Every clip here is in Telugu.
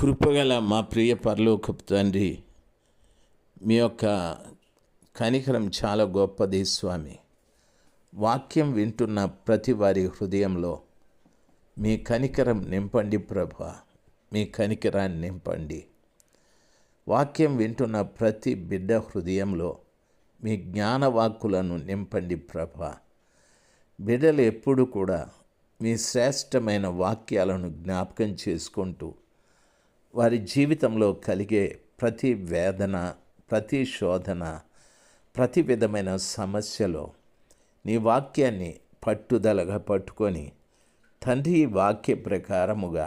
కృపగల మా ప్రియ పరలోకపు తండ్రి మీ యొక్క కనికరం చాలా గొప్పది స్వామి. వాక్యం వింటున్న ప్రతి వారి హృదయంలో మీ కనికరం నింపండి ప్రభ మీ కనికరాన్ని నింపండి. వాక్యం వింటున్న ప్రతి బిడ్డ హృదయంలో మీ జ్ఞానవాక్కులను నింపండి ప్రభ. బిడ్డలు ఎప్పుడు కూడా మీ శ్రేష్టమైన వాక్యాలను జ్ఞాపకం చేసుకుంటూ వారి జీవితంలో కలిగే ప్రతి వేదన ప్రతి శోధన ప్రతి విధమైన సమస్యలో నీ వాక్యాన్ని పట్టుదలగా పట్టుకొని తండ్రి వాక్య ప్రకారముగా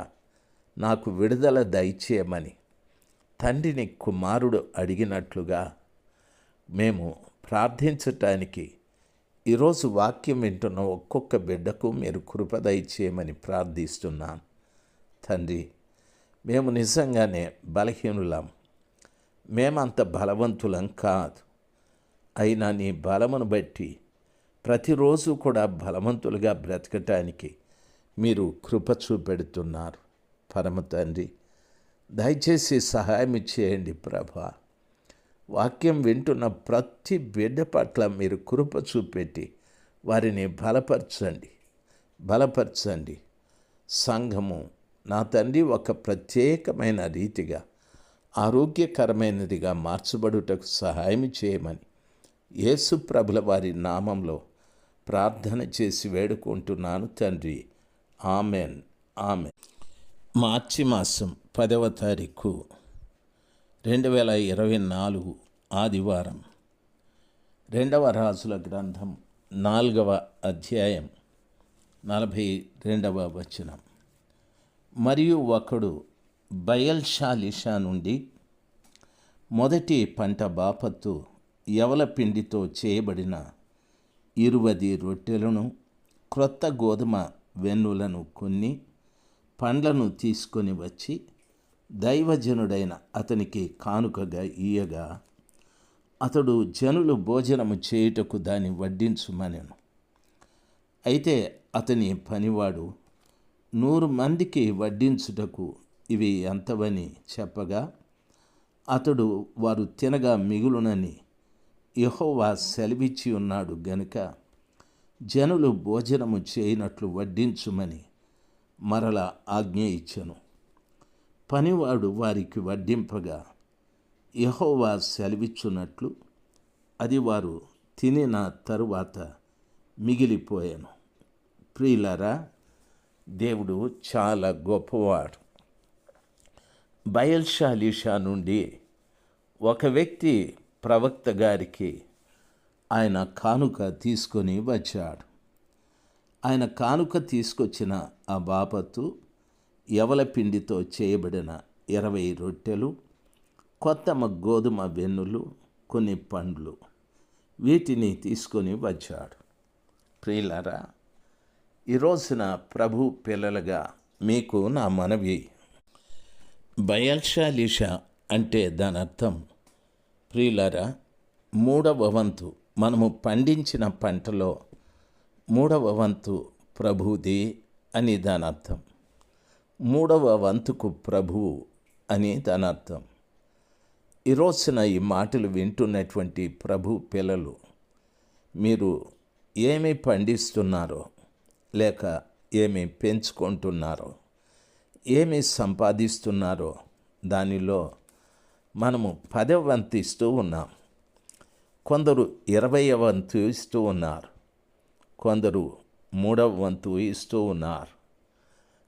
నాకు విడుదల దయచేయమని తండ్రిని కుమారుడు అడిగినట్లుగా మేము ప్రార్థించటానికి ఈరోజు వాక్యం వింటున్న ఒక్కొక్క బిడ్డకు మీరు కృప దయచేయమని ప్రార్థిస్తున్నాను తండ్రి మేము నిజంగానే బలహీనులం. మేమంత బలవంతులం కాదు. అయినా నీ బలమును బట్టి ప్రతిరోజు కూడా బలవంతులుగా బ్రతకటానికి మీరు కృప చూపెడుతున్నారు. పరమ తండ్రి దయచేసి సహాయం చేయండి ప్రభా. వాక్యం వింటున్న ప్రతి బిడ్డ పట్ల మీరు కృప చూపెట్టి వారిని బలపరచండి. బలపరచండి. సంఘము నా తండ్రి ఒక ప్రత్యేకమైన రీతిగా ఆరోగ్యకరమైనదిగా మార్చబడుటకు సహాయం చేయమని యేసు ప్రభుల వారి నామంలో ప్రార్థన చేసి వేడుకుంటున్నాను తండ్రి. ఆమెన్. ఆమె మార్చి మాసం పదవ తారీఖు రెండు వేల ఇరవై నాలుగు ఆదివారం. రెండవ రాజుల గ్రంథం నాలుగవ అధ్యాయం నలభై రెండవ వచనం. మరియు ఒకడు బయల్షాలిషా నుండి మొదటి పంట బాపత్తు ఎవల పిండితో చేయబడిన ఇరువది రొట్టెలను క్రొత్త గోధుమ వెన్నులను కొన్ని పండ్లను తీసుకొని వచ్చి దైవజనుడైన అతనికి కానుకగా ఇయ్యగా అతడు జనులు భోజనము చేయుటకు దాన్ని వడ్డించుమనెను. అయితే అతని పనివాడు నూరు మందికి వడ్డించుటకు ఇవి ఎంతవని చెప్పగా అతడు వారు తినగా మిగులునని యహోవా సెలవిచ్చి ఉన్నాడు గనుక జనులు భోజనము చేయనట్లు వడ్డించుమని మరల ఆజ్ఞ ఇచ్చను. పనివాడు వారికి వడ్డింపగా యహోవా సెలవిచ్చున్నట్లు అది వారు తినిన తరువాత మిగిలిపోయాను. ప్రియులరా దేవుడు చాలా గొప్పవాడు. బయల్షాలీషా నుండి ఒక వ్యక్తి ప్రవక్త గారికి ఆయన కానుక తీసుకొని వచ్చాడు. ఆయన కానుక తీసుకొచ్చిన ఆ బాపత్తు ఎవల పిండితో చేయబడిన ఇరవై రొట్టెలు కొత్త గోధుమ వెన్నులు కొన్ని పండ్లు వీటిని తీసుకొని వచ్చాడు. ప్రియులరా ఈ రోజున ప్రభు పిల్లలుగా మీకు నా మనవి. బయల్షాలీష అంటే దాని అర్థం ప్రియులరా మూడవ వంతు మనము పండించిన పంటలో మూడవ వంతు ప్రభుది అని దాని అర్థం. మూడవ వంతుకు ప్రభువు అని దాని అర్థం. ఈ రోజున ఈ మాటలు వింటున్నటువంటి ప్రభు పిల్లలు మీరు ఏమి పండిస్తున్నారో లేక ఏమి పెంచుకుంటున్నారో ఏమి సంపాదిస్తున్నారో దానిలో మనము పదవ వంతు ఇస్తూ ఉన్నాం. కొందరు ఇరవై వంతు ఇస్తూ ఉన్నారు. కొందరు మూడవ వంతు ఇస్తూ ఉన్నారు.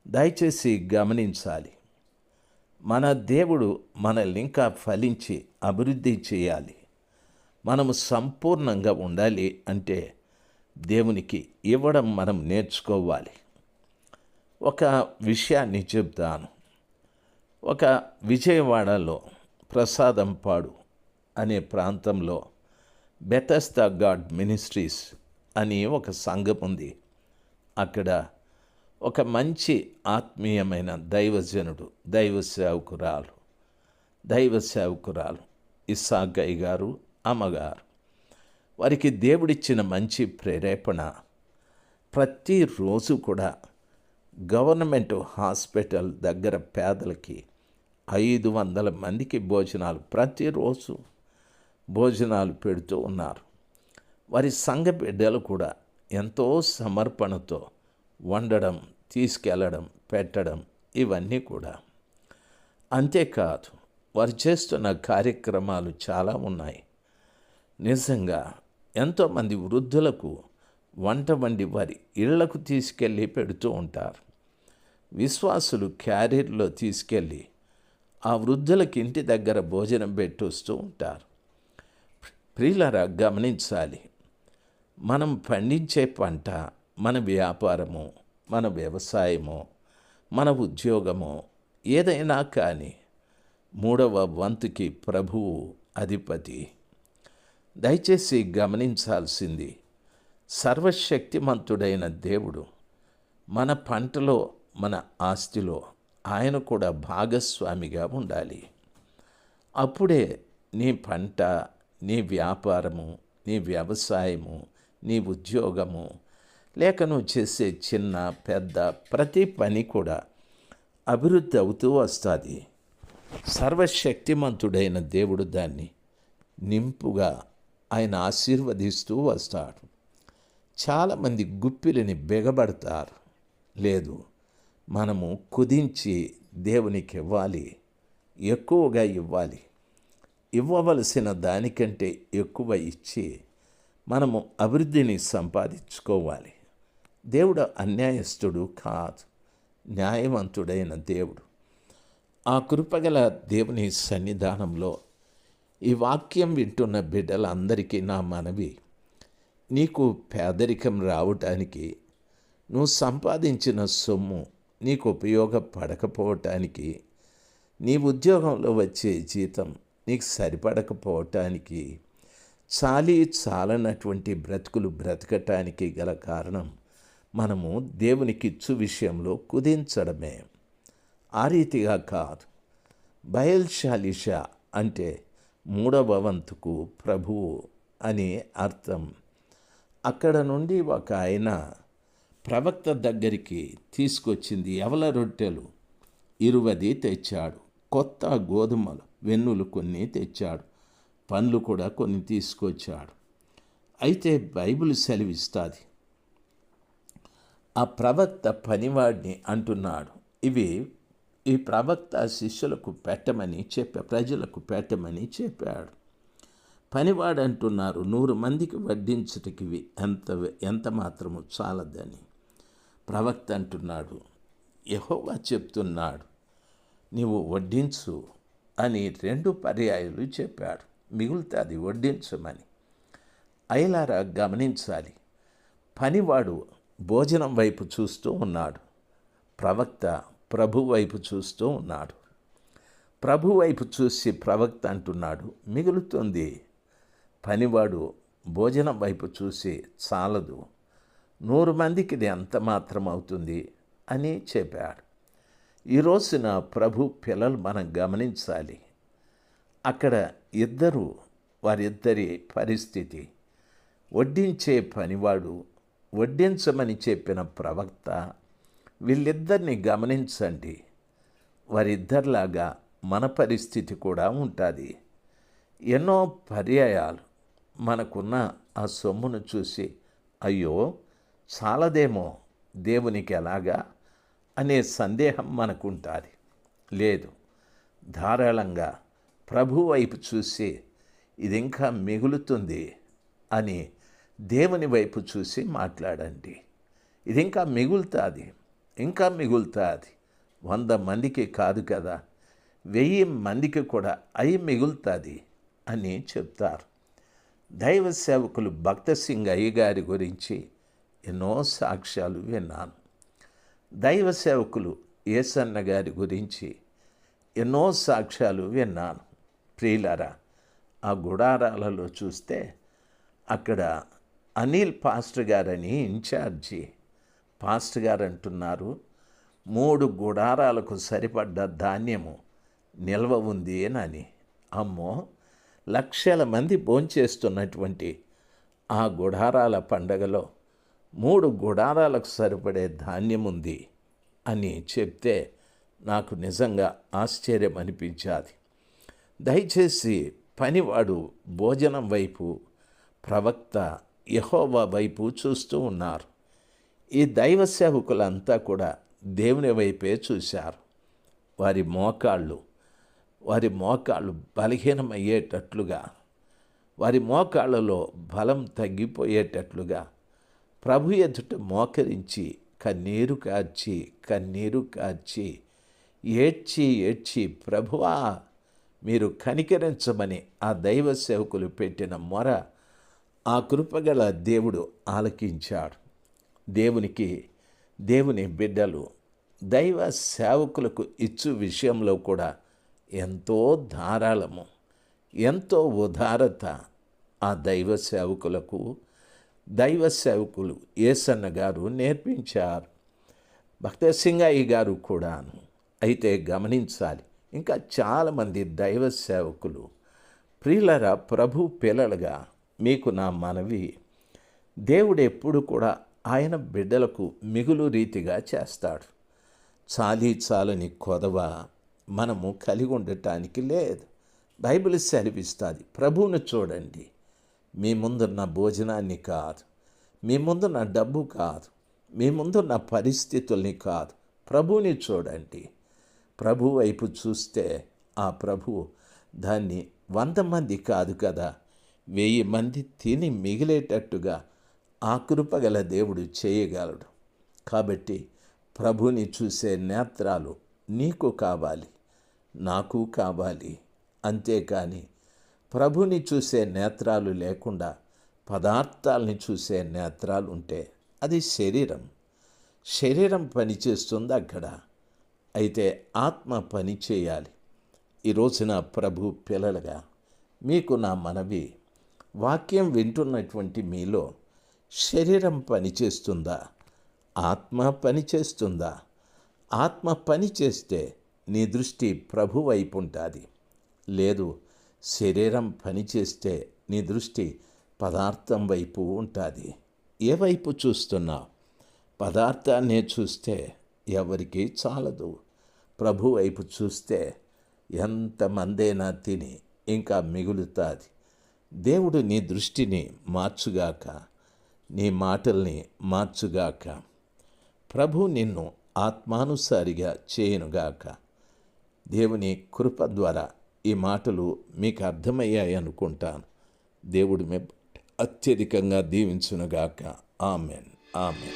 దయచేసి గమనించాలి. మన దేవుడు మనల్ని ఇంకా ఫలించి అభివృద్ధి చేయాలి. మనము సంపూర్ణంగా ఉండాలి అంటే దేవునికి ఇవ్వడం మనం నేర్చుకోవాలి. ఒక విషయాన్ని చెప్తాను. ఒక విజయవాడలో ప్రసాదంపాడు అనే ప్రాంతంలో బెతస్తా గాడ్ మినిస్ట్రీస్ అని ఒక సంఘం ఉంది. అక్కడ ఒక మంచి ఆత్మీయమైన దైవజనుడు దైవ సేవకురాలు దైవ సేవకురాలు ఇస్సాగయ్య గారు అమ్మగారు వారికి దేవుడిచ్చిన మంచి ప్రేరేపణ. ప్రతిరోజు కూడా గవర్నమెంట్ హాస్పిటల్ దగ్గర పేదలకి ఐదు వందల మందికి భోజనాలు ప్రతిరోజు భోజనాలు పెడుతూ ఉన్నారు. వారి సంఘ బిడ్డలు కూడా ఎంతో సమర్పణతో వండడం తీసుకెళ్ళడం పెట్టడం ఇవన్నీ కూడా. అంతేకాదు వారు చేస్తున్న కార్యక్రమాలు చాలా ఉన్నాయి. నిజంగా ఎంతోమంది వృద్ధులకు వంట వండి వారి ఇళ్ళకు తీసుకెళ్ళి పెడుతూ ఉంటారు. విశ్వాసులు క్యారీర్లో తీసుకెళ్ళి ఆ వృద్ధులకి ఇంటి దగ్గర భోజనం పెట్టొస్తూ ఉంటారు. ప్రియులరా గమనించాలి. మనం పండించే పంట మన వ్యాపారము మన వ్యవసాయము మన ఉద్యోగము ఏదైనా కానీ మూడవ వంతుకి ప్రభువు అధిపతి దయచేసి గమనించాల్సింది సర్వశక్తిమంతుడైన దేవుడు మన పంటలో మన ఆస్తిలో ఆయన కూడా భాగస్వామిగా ఉండాలి. అప్పుడే నీ పంట నీ వ్యాపారము నీ వ్యవసాయము నీ ఉద్యోగము లేక నువ్వు చేసే చిన్న పెద్ద ప్రతి పని కూడా అభివృద్ధి అవుతూ వస్తుంది. సర్వశక్తిమంతుడైన దేవుడు దాన్ని నింపుగా ఆయన ఆశీర్వదిస్తూ వస్తాడు. చాలామంది గుప్పిలిని బిగబడతారు. లేదు మనము కుదించి దేవునికి ఇవ్వాలి ఎక్కువగా ఇవ్వాలి. ఇవ్వవలసిన దానికంటే ఎక్కువ ఇచ్చి మనము అభివృద్ధిని సంపాదించుకోవాలి. దేవుడు అన్యాయస్తుడు కాదు న్యాయవంతుడైన దేవుడు. ఆ కృపగల దేవుని సన్నిధానంలో ఈ వాక్యం వింటున్న బిడ్డలందరికీ నా మనవి నీకు పేదరికం రావటానికి నువ్వు సంపాదించిన సొమ్ము నీకు ఉపయోగపడకపోవటానికి నీ ఉద్యోగంలో వచ్చే జీతం నీకు సరిపడకపోవటానికి చాలీ చాలనటువంటి బ్రతుకులు బ్రతకటానికి గల కారణం మనము దేవునికి ఇచ్చు విషయంలో కుదించడమే. ఆ రీతిగా కాదు. బయల్శాలిష అంటే మూడవ వంతుకు ప్రభువు అని అర్థం. అక్కడ నుండి ఒక ఆయన ప్రవక్త దగ్గరికి తీసుకొచ్చింది ఎవల రొట్టెలు? ఇరువది తెచ్చాడు. కొత్త గోధుమలు వెన్నులు కొన్ని తెచ్చాడు. పండ్లు కూడా కొన్ని తీసుకొచ్చాడు. అయితే బైబిల్ సెలవిస్తుంది. ఆ ప్రవక్త పనివాడిని అంటున్నాడు. ఇవి ఈ ప్రవక్త శిష్యులకు పెట్టమని చెప్పా ప్రజలకు పెట్టమని చెప్పాడు. పనివాడు అంటున్నారు నూరు మందికి వడ్డించటకివి ఎంత ఎంత మాత్రము చాలదని. ప్రవక్త అంటున్నాడు యహోవా చెప్తున్నాడు నీవు వడ్డించు అని రెండు పర్యాయాలు చెప్పాడు. మిగులుతుంది వడ్డించమని. అయలారా గమనించాలి పనివాడు భోజనం వైపు చూస్తూ ఉన్నాడు. ప్రవక్త ప్రభు వైపు చూస్తూ ఉన్నాడు. ప్రభు వైపు చూసి ప్రవక్త అంటున్నాడు మిగులుతుంది. పనివాడు భోజనం వైపు చూసి చాలదు. నూరు మందికి ఇది ఎంత మాత్రం అవుతుంది అని చెప్పాడు. ఈ రోజున ప్రభు పిల్లలు మనం గమనించాలి. అక్కడ ఇద్దరు వారిద్దరి పరిస్థితి. వడ్డించే పనివాడు వడ్డించమని చెప్పిన ప్రవక్త వీళ్ళిద్దరిని గమనించండి. వారిద్దరిలాగా మన పరిస్థితి కూడా ఉంటుంది. ఎన్నో పర్యాయాలు మనకున్న ఆ సొమ్మును చూసి అయ్యో చాలదేమో దేవునికి ఎలాగా అనే సందేహం మనకుంటుంది. లేదు ధారాళంగా ప్రభు వైపు చూసి ఇది ఇంకా మిగులుతుంది అని దేవుని వైపు చూసి మాట్లాడండి. ఇది ఇంకా మిగులుతుంది ఇంకా మిగులుతుంది. వంద మందికి కాదు కదా. వెయ్యి మందికి కూడా అయి మిగులుతుంది అని చెప్తారు. దైవ సేవకులు భక్త సింగ్ అయ్య గారి గురించి ఎన్నో సాక్ష్యాలు విన్నాను. దైవ సేవకులు ఏసన్న గారి గురించి ఎన్నో సాక్ష్యాలు విన్నాను. ప్రియులారా ఆ గుడారాలలో చూస్తే అక్కడ అనిల్ పాస్టర్ గారని ఇన్ఛార్జి పాస్ట్ గారు అంటున్నారు మూడు గుడారాలకు సరిపడ్డ ధాన్యము నిల్వ ఉంది అని అమ్మో లక్షల మంది భోంచేస్తున్నటువంటి ఆ గుడారాల పండగలో మూడు గుడారాలకు సరిపడే ధాన్యం ఉంది అని చెప్తే నాకు నిజంగా ఆశ్చర్యం అనిపించాది. దయచేసి పనివాడు భోజనం వైపు ప్రవక్త యహోవా వైపు చూస్తూ ఉన్నారు. ఈ దైవ సేవకులంతా కూడా దేవుని వైపే చూశారు. వారి మోకాళ్ళు వారి మోకాళ్ళు బలహీనమయ్యేటట్లుగా వారి మోకాళ్ళలో బలం తగ్గిపోయేటట్లుగా ప్రభు ఎదుట మోకరించి కన్నీరు కార్చి కన్నీరు కార్చి ఏడ్చి ఏడ్చి ప్రభువా మీరు కనికరించమని ఆ దైవ సేవకులు పెట్టిన మొర ఆ కృపగల దేవుడు ఆలకించాడు. దేవునికి దేవుని బిడ్డలు దైవ సేవకులకు ఇచ్చు విషయంలో కూడా ఎంతో ధారాళము ఎంతో ఉదారత ఆ దైవ సేవకులకు. దైవ సేవకులు ఏసన్న గారు నేర్పించారు. భక్త సింగయ్య గారు కూడాను అయితే గమనించాలి. ఇంకా చాలామంది దైవ సేవకులు ప్రియులర ప్రభు పిల్లలుగా మీకు నా మనవి దేవుడు ఎప్పుడు కూడా ఆయన బిడ్డలకు మిగులు రీతిగా చేస్తాడు. చాలీ చాలని కొదవ మనము కలిగి ఉండటానికి లేదు. బైబిల్ సెలవిస్తుంది ప్రభువును చూడండి. మీ ముందున్న భోజనాన్ని కాదు. మీ ముందున్న డబ్బు కాదు. మీ ముందున్న పరిస్థితుల్ని కాదు. ప్రభువుని చూడండి. ప్రభు వైపు చూస్తే ఆ ప్రభు దాన్ని వంద మంది కాదు కదా. వెయ్యి మంది తిని మిగిలేటట్టుగా ఆ కృపగల దేవుడు చేయగలడు. కాబట్టి ప్రభుని చూసే నేత్రాలు నీకు కావాలి నాకు కావాలి. అంతేకాని ప్రభుని చూసే నేత్రాలు లేకుండా పదార్థాలని చూసే నేత్రాలు ఉంటే అది శరీరం. శరీరం పనిచేస్తుంది అక్కడ. అయితే ఆత్మ పని చేయాలి. ఈ ప్రభు పిల్లలుగా మీకు నా మనవి వాక్యం వింటున్నటువంటి మీలో శరీరం పనిచేస్తుందా ఆత్మ పనిచేస్తుందా ఆత్మ పని చేస్తే నీ దృష్టి ప్రభు వైపు ఉంటుంది లేదు శరీరం పనిచేస్తే నీ దృష్టి పదార్థం వైపు ఉంటుంది. ఏ వైపు చూస్తున్నావు? పదార్థాన్నే చూస్తే ఎవరికి చాలదు. ప్రభు వైపు చూస్తే ఎంతమందైనా తిని ఇంకా మిగులుతుంది. దేవుడు నీ దృష్టిని మార్చుగాక నీ మాటల్ని మార్చుగాక. ప్రభు నిన్ను ఆత్మానుసారిగా చేయనుగాక. దేవుని కృప ద్వారా ఈ మాటలు మీకు అర్థమయ్యాయి అనుకుంటాను. దేవుడు మే అత్యధికంగా దీవించునుగాక. ఆమెన్. ఆమెన్.